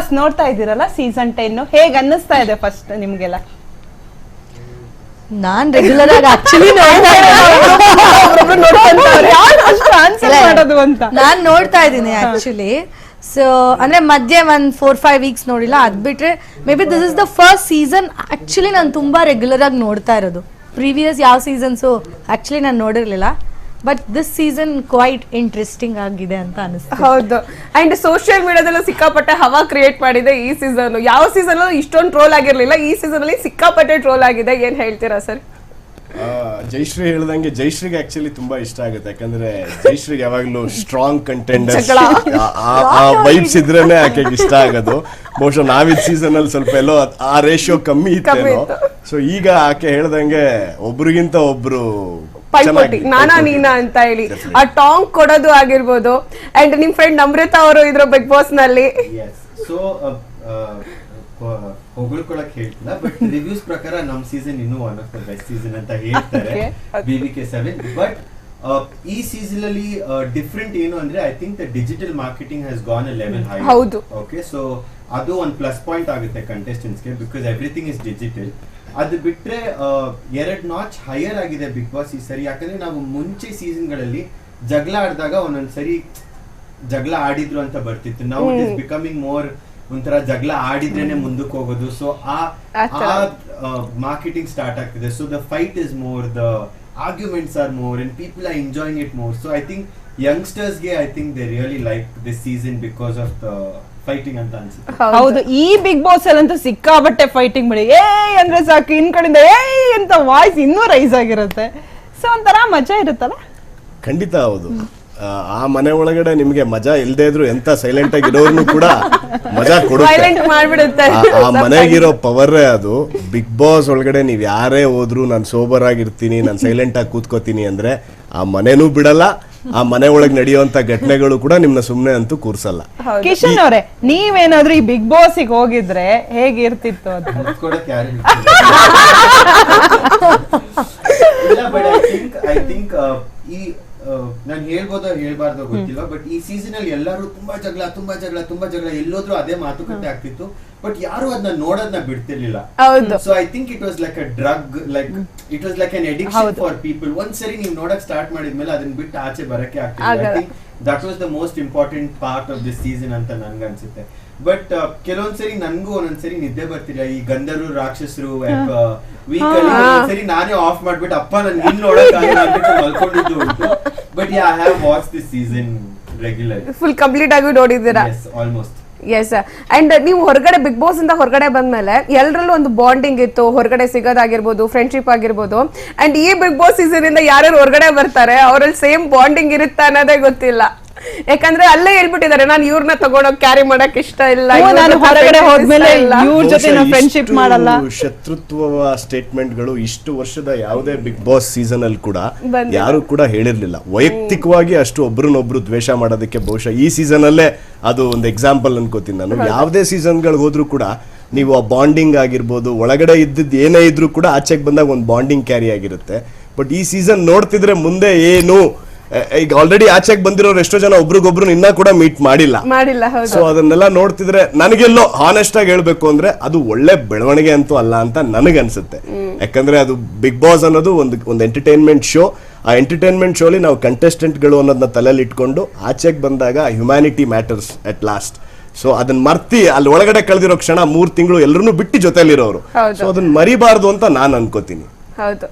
Boss ನೋಡ್ತಾ ಇದ್ದೀರಲ್ಲ season ten ಹೇಗ್ ಅನ್ನಿಸ್ತಾ ಇದೆ ಫಸ್ಟ್ ನಿಮ್ಗೆಲ್ಲ? ನಾನ್ ರೆಗ್ಯುಲರ್ ಆಗಿ ಆಕ್ಚುಲಿ ನಾನ್ ನೋಡ್ತಾ ಇದ್ದೀನಿ ಆಕ್ಚುಲಿ ಸೊ ಅಂದ್ರೆ ಮಧ್ಯೆ ಒಂದ್ ಫೋರ್ ಫೈವ್ ವೀಕ್ಸ್ ನೋಡಿಲ್ಲ ಅದ್ ಬಿಟ್ರೆ maybe this is the first season actually ನಾನು ತುಂಬಾ ರೆಗ್ಯುಲರ್ ಆಗಿ ನೋಡ್ತಾ ಇರೋದು. ಪ್ರೀವಿಯಸ್ ಯಾವ ಸೀಸನ್ಸ್ ಆಕ್ಚುಲಿ ನಾನು ನೋಡಿರ್ಲಿಲ್ಲ. But this season quite interesting ಆಗಿದೆ ಅಂತ ಅನಿಸ್ತು ಹೌದು. ಅಂಡ್ ಸೋಷಿಯಲ್ ಮೀಡಿಯಾದಲ್ಲೂ ಸಿಕ್ಕಾಪಟ್ಟೆ ಹವಾ ಕ್ರಿಯೇಟ್ ಮಾಡಿದೆ ಈ ಸೀಸನ್ ಯಾವ ಸೀಸನ್ ಇಷ್ಟೊಂದು ಟ್ರೋಲ್ ಆಗಿರ್ಲಿಲ್ಲ ಈ ಸೀಸನ್ ಅಲ್ಲಿ ಸಿಕ್ಕಾಪಟ್ಟೆ ಟ್ರೋಲ್ ಆಗಿದೆ. ಏನ್ ಹೇಳ್ತೀರಾ ಸರ್? ಜೈಶ್ರೀ ಹೇಳ್ದಂಗೆ ಜೈಶ್ರೀಗೆ ಆಕ್ಚುಲಿ ತುಂಬಾ ಇಷ್ಟ ಆಗುತ್ತೆ. ಯಾಕಂದ್ರೆ ಜೈಶ್ರೀಗೆ ಯಾವಾಗ್ಲೂ ಸ್ಟ್ರಾಂಗ್ ಕಂಟೆಂಡರ್ ಆ ವೈಬ್ಸ್ ಇದ್ರೇನೆ ಆಕೆಗೆ ಇಷ್ಟ ಆಗೋದು. ಬಹುಶಃ ನಾವಿದ್ ಸೀಸನ್ ಅಲ್ಲಿ ಸ್ವಲ್ಪ ಎಲ್ಲೋ ಆ ರೇಷಿಯೋ ಕಮ್ಮಿ ಕಮ್ಮಿ ಇತ್ತೇನೋ ಸೊ ಈಗ ಆಕೆ ಹೇಳ್ದಂಗೆ ಒಬ್ರಿಗಿಂತ ಒಬ್ರು ಪೈಪೋಟಿ. ನಾನಾ. ನೀನಾ ಅಂತ ಹೇಳಿ. ಆ ಟಾಂಗ್ ಕೊಡೋದು ಆಗಿರ್ಬೋದು. ಅಂಡ್ ನಿಮ್ ಫ್ರೆಂಡ್ ನಮ್ರತಾ ಅವರು ಇದ್ರ ಬಿಗ್ ಬಾಸ್ನಲ್ಲಿ. ಸೊ ಹೊಗಳ್ಕೊಳಕ್ ಹೇಳ್ತಿಲ್ಲ ಬಟ್ ರಿವ್ಯೂಸ್ ಪ್ರಕಾರ ನಮ್ ಸೀಸನ್ ಇನ್ನು one of the best season ಅಂತ ಹೇಳ್ತಾರೆ. B V K seven but ಈ ಸೀಸನ್ ಅಲ್ಲಿ ಡಿಫ್ರೆಂಟ್ ಏನು ಅಂದ್ರೆ I think the digital marketing has gone a level high ಹೌದು. ಓಕೆ ಸೊ ಅದು ಒಂದು ಪ್ಲಸ್ ಪಾಯಿಂಟ್ ಆಗುತ್ತೆ contestants-ಗೆ ಬಿಕಾಸ್ ಎವ್ರಿಥಿಂಗ್ ಇಸ್ ಡಿಜಿಟಲ್ ಅದು ಬಿಟ್ರೆ ಎರಡ್ ನಾಚ್ ಹೈಯರ್ ಆಗಿದೆ ಬಿಗ್ ಬಾಸ್ ಈ ಸರಿ. ಯಾಕಂದ್ರೆ ನಾವು ಮುಂಚೆ ಸೀಸನ್ಗಳಲ್ಲಿ ಜಗಳ ಆಡಿದಾಗ ಒಂದೊಂದು ಸರಿ ಜಗಳ ಆಡಿದ್ರು ಅಂತ ಬರ್ತಿತ್ತು. ನಾವು ಇಟ್ ಇಸ್ ಬಿಕಮಿಂಗ್ ಮೋರ್ ಒಂಥರ ಜಗಳ ಆಡಿದ್ರೇನೆ ಮುಂದಕ್ಕೆ ಹೋಗೋದು. ಸೊ ಆ ಆ ಮಾರ್ಕೆಟಿಂಗ್ ಸ್ಟಾರ್ಟ್ ಆಗ್ತಿದೆ. So the fight is more the arguments are more and people are enjoying it more so I think ಯಂಗ್ಸ್ಟರ್ಸ್ಗೆ I think they really like this season because of the fighting ಅಂತ ಅನ್ಸುತ್ತೆ. ಹೌದು. ಈ Bigg boss ಅಲ್ಲಂತೂ ಸಿಕ್ಕಾಬಟ್ಟೆ fighting ಮಾಡಿ ಏ ಅಂದ್ರೆ ಸಾಕು ಇನ್ ಕಡೆಯಿಂದ ಏ ಅಂತ ವಾಯ್ಸ್ ಇನ್ನೂ ರೈಸ್ ಆಗಿರುತ್ತೆ. ಸೊ ಒಂಥರ ಮಜಾ ಇರುತ್ತಲ್ಲ? ಖಂಡಿತ ಹೌದು. ಆ, ಆ ಮನೆ ಒಳಗಡೆ ನಿಮ್ಗೆ ಮಜಾ ಇಲ್ದೇ ಇದ್ರು ಎಂತ ಸೈಲೆಂಟ್ ಆಗಿರೋರ್ನು ಕೂಡ ಮಜಾ ಕೊಡುತ್ತೆ. ಸೈಲೆಂಟ್ ಮಾಡ್ಬಿಡುತ್ತೆ. ಆ- ಆ ಮನೆಗಿರೋ ಪವರೇ ಅದು. ಬಿಗ್ ಬಾಸ್ ಒಳಗಡೆ ನೀವ್ ಯಾರೇ ಹೋದ್ರು ನಾನು ಸೋಬರ್ ಆಗಿರ್ತೀನಿ ನಾನು ಸೈಲೆಂಟ್ ಆಗಿ ಕೂತ್ಕೋತೀನಿ ಅಂದ್ರೆ ಆ ಮನೆನೂ ಬಿಡಲ್ಲ ಆ ಮನೆ ಒಳಗೆ ನಡೆಯುವಂತ ಘಟನೆಗಳು ಕೂಡ ನಿಮ್ನ ಸುಮ್ನೆ ಅಂತೂ ಕೂರ್ಸಲ್ಲ. ಕಿಶನ್ ಅವರೇ ನೀವೇನಾದ್ರೂ ಈ ಬಿಗ್ ಬಾಸಿಗೆ ಹೋಗಿದ್ರೆ ಹೇಗಿರ್ತಿತ್ತು ಅಂತ? ಐ ಥಿಂಕ್ ಈ ನಾನು ಹೇಳ್ಬೋದ ಹೇಳ್ಬಾರ್ದೋ ಗೊತ್ತಿಲ್ಲ ಬಟ್ ಈ ಸೀಸನ್ ಅಲ್ಲಿ ಎಲ್ಲರೂ ತುಂಬಾ ಜಗಳ ತುಂಬಾ ಜಗಳ ತುಂಬಾ ಜಗಳ ಎಲ್ಲೋದ್ರೂ ಅದೇ ಮಾತುಕತೆ ಆಗ್ತಿತ್ತು ಬಟ್ ಯಾರು ಅದನ್ನ ನೋಡೋದನ್ನ ಬಿಡ್ತಿರ್ಲಿಲ್ಲ. So I think it was like a drug like it was like an addiction for people ಒಂದ್ಸರಿ ನೀವು ನೋಡಕ್ ಸ್ಟಾರ್ಟ್ ಮಾಡಿದ್ಮೇಲೆ ಅದನ್ನ ಬಿಟ್ಟು ಆಚೆ ಬರಕ್ಕೆ ಆಗ್ತಿಲ್ಲ. That was the most important part of this season ಅಂತ ನನ್ಗೆ ಅನ್ಸುತ್ತೆ. ಬಟ್ ಕೆಲವೊಂದ್ಸರಿ ನನ್ಗೂ ಒಂದೊಂದ್ಸರಿ ನಿದ್ದೆ ಬರ್ತಿಲ್ಲ ಈ ಗಂಧರು ರಾಕ್ಷಸರು ಒಂದೊಂದ್ಸರಿ ನಾನೇ ಆಫ್ ಮಾಡ್ಬಿಟ್ಟು ಅಪ್ಪ ನನ್ಗೆ ಇನ್ ಮಲ್ಕೊಂಡಿದ್ದು ಉಂಟು. But I have watch this season regular full complete ಆಗಿ ನೋಡಿದ್ದೀರಾ? ಆಲ್ಮೋಸ್ಟ್ ಎಸ್ ಅಂಡ್ ನೀವು ಹೊರಗಡೆ ಬಿಗ್ ಬಾಸ್ ಇಂದ ಹೊರಗಡೆ ಬಂದ್ಮೇಲೆ ಎಲ್ಲರಲ್ಲೂ ಒಂದು ಬಾಂಡಿಂಗ್ ಇತ್ತು. ಹೊರಗಡೆ ಸಿಗೋದಾಗಿರ್ಬೋದು ಫ್ರೆಂಡ್ಶಿಪ್ ಆಗಿರ್ಬೋದು. ಅಂಡ್ ಈ ಬಿಗ್ ಬಾಸ್ ಸೀಸನ್ ಇಂದ ಯಾರ್ಯಾರು ಹೊರಗಡೆ ಬರ್ತಾರೆ, ಅವರಲ್ಲಿ ಸೇಮ್ ಬಾಂಡಿಂಗ್ ಇರುತ್ತಾ ಅನ್ನೋದೇ ಗೊತ್ತಿಲ್ಲ. ಯಾಕಂದ್ರೆ ಅಲ್ಲೇ ಹೇಳ್ಬಿಟ್ಟಿದ್ದಾರೆ ನಾನು ಇವ್ರನ್ನ ತಗೊಂಡೋಗ್ ಕ್ಯಾರಿ ಮಾಡಕ್ ಇಷ್ಟ ಇಲ್ಲ ನಾನು ಹೊರಗಡೆ ಹೋದ್ಮೇಲೆ ಇಷ್ಟ ಇಲ್ಲ. ಇವ್ರ ಜೊತೆ ಬಹುಶಃ ನಾವು ಫ್ರೆಂಡ್ಶಿಪ್ ಇಷ್ಟು ಮಾಡಲ್ಲ. ಶತ್ರುತ್ವ ಸ್ಟೇಟ್ಮೆಂಟ್ಗಳು ಇಷ್ಟು ವರ್ಷದ ಯಾವುದೇ ಬಿಗ್ ಬಾಸ್ ಸೀಸನ್ ಅಲ್ಲಿ ಕೂಡ ಬಂದಿಲ್ಲ. ಯಾರು ಕೂಡ ಹೇಳಿರ್ಲಿಲ್ಲ. ವೈಯಕ್ತಿಕವಾಗಿ ಅಷ್ಟು ಒಬ್ರನ್ನೊಬ್ರು ದ್ವೇಷ ಮಾಡೋದಕ್ಕೆ ಬಹುಶಃ ಈ ಸೀಸನ್ ಅಲ್ಲೇ ಅದು ಒಂದು ಎಕ್ಸಾಂಪಲ್ ಅನ್ಕೋತೀನಿ ನಾನು. ಯಾವುದೇ ಸೀಸನ್ಗಳಿಗೆ ಹೋದ್ರೂ ಕೂಡ ನೀವು ಆ ಬಾಂಡಿಂಗ್ ಆಗಿರ್ಬೋದು ಒಳಗಡೆ ಇದ್ದಿದ್ದು ಏನೇ ಇದ್ರೂ ಕೂಡ ಆಚೆಗೆ ಬಂದಾಗ ಒಂದು ಬಾಂಡಿಂಗ್ ಕ್ಯಾರಿ ಆಗಿರುತ್ತೆ. ಬಟ್ ಈ ಸೀಸನ್ ನೋಡ್ತಿದ್ರೆ ಮುಂದೆ ಏನು ಈಗ ಆಲ್ರೆಡಿ ಆಚೆಗೆ ಬಂದಿರೋರು ಎಷ್ಟೋ ಜನ ಒಬ್ರಿಗೊಬ್ರು ಇನ್ನ ಕೂಡ ಮೀಟ್ ಮಾಡಿಲ್ಲ. ಮಾಡಿಲ್ಲ ಹೌದು. ಸೊ ಅದನ್ನೆಲ್ಲ ನೋಡ್ತಿದ್ರೆ ನನಗೆಲ್ಲೋ ಹಾನೆಸ್ಟ್ ಆಗಿ ಹೇಳ್ಬೇಕು ಅಂದ್ರೆ ಅದು ಒಳ್ಳೆ ಬೆಳವಣಿಗೆ ಅಂತೂ ಅಲ್ಲ ಅಂತ ನನಗನ್ಸುತ್ತೆ. ಯಾಕಂದ್ರೆ ಅದು ಬಿಗ್ ಬಾಸ್ ಅನ್ನೋದು ಒಂದು ಒಂದು ಎಂಟರ್ಟೈನ್ಮೆಂಟ್ ಶೋ ಆ ಎಂಟರ್ಟೈನ್ಮೆಂಟ್ ಶೋಲಿ ನಾವು ಕಂಟೆಸ್ಟೆಂಟ್ಗಳು ಅನ್ನೋದನ್ನ ತಲೆಯಲ್ಲಿ ಇಟ್ಕೊಂಡು ಆಚೆಗೆ ಬಂದಾಗ humanity matters at last so ಅದನ್ನ ಮರ್ತಿ ಅಲ್ಲಿ ಒಳಗಡೆ ಕಳೆದಿರೋ ಕ್ಷಣ ಮೂರ್ ತಿಂಗಳು ಎಲ್ಲರೂ ಬಿಟ್ಟು ಜೊತೆಯಲ್ಲಿರೋರು. ಸೊ ಅದನ್ನ ಮರಿಬಾರ್ದು ಅಂತ ನಾನು ಅನ್ಕೋತೀನಿ. ಹೌದು.